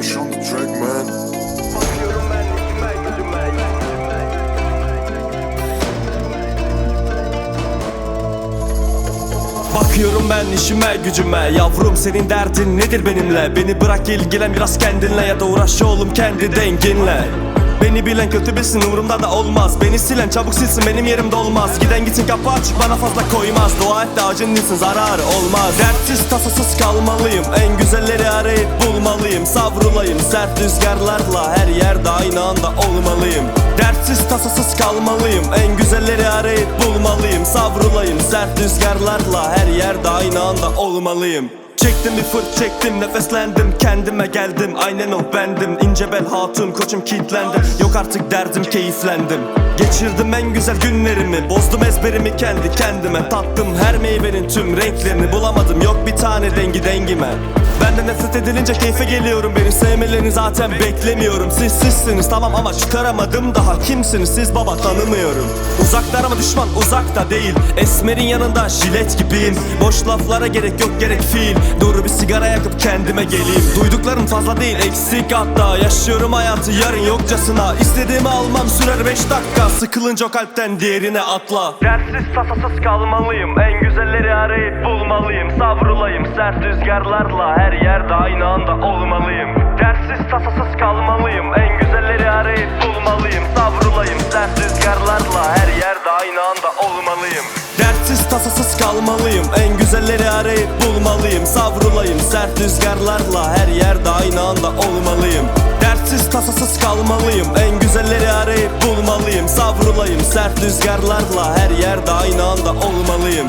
Kalmış on the track man. Bakıyorum ben yüzüme gülüme Bakıyorum ben işime gücüme. Yavrum senin derdin nedir benimle? Beni bırak ilgilen biraz kendinle. Ya da uğraş oğlum kendi denginle. Beni bilen kötü bilsin umurumda da olmaz. Beni silen çabuk silsin benim yerimde olmaz Giden gitsin kapı açık bana fazla koymaz. Dua et de acın zararı olmaz. Dertsiz tasasız kalmalıyım. En güzelleri bulmalıyım Savrulayım sert rüzgarlarla Her yerde aynı anda olmalıyım. Dertsiz tasasız kalmalıyım En güzelleri arayıp bulmalıyım. Savrulayım sert rüzgarlarla Her yerde aynı anda olmalıyım Çektim bir fırt çektim nefeslendim. Kendime geldim Aynen o bendim. İnce bel hatun koçum kilitlendim. Yok artık derdim keyiflendim. Geçirdim en güzel günlerimi. Bozdum ezberimi kendi kendime. Tattım her meyvenin tüm renklerini. Bulamadım yok bir tane dengi dengime. Benden nefret edilince keyfe geliyorum. Beni sevmelerini zaten beklemiyorum. Siz sizsiniz tamam ama çıkaramadım daha. Kimsiniz? Siz baba tanımıyorum. Uzaklar ama düşman uzakta değil. Esmer'in yanında jilet gibiyim. Boş laflara gerek yok gerek fiil Dur bir sigara yakıp kendime geleyim. Duyduklarım fazla değil eksik. Hatta Yaşıyorum hayatı yarın yokcasına. İstediğimi almam sürer 5 dakika. Sıkılınca o kalpten diğerine atla. Dersiz tasasız kalmalıyım. En güzelleri arayıp bulmalıyım. Savrulayım sert rüzgarlarla Her yerde aynı anda olmalıyım. Dersiz tasasız kalmalıyım. En güzelleri arayıp bulmalıyım. Savrulayım sert rüzgarlarla Her yerde aynı anda olmalıyım. Dertsiz tasasız kalmalıyım. En güzelleri arayıp bulmalıyım Savrulayım. Sert rüzgarlarla Her yerde aynı anda olmalıyım. Dertsiz tasasız kalmalıyım. En güzelleri arayıp bulmalıyım. Savrulayım sert rüzgarlarla Her yerde aynı anda olmalıyım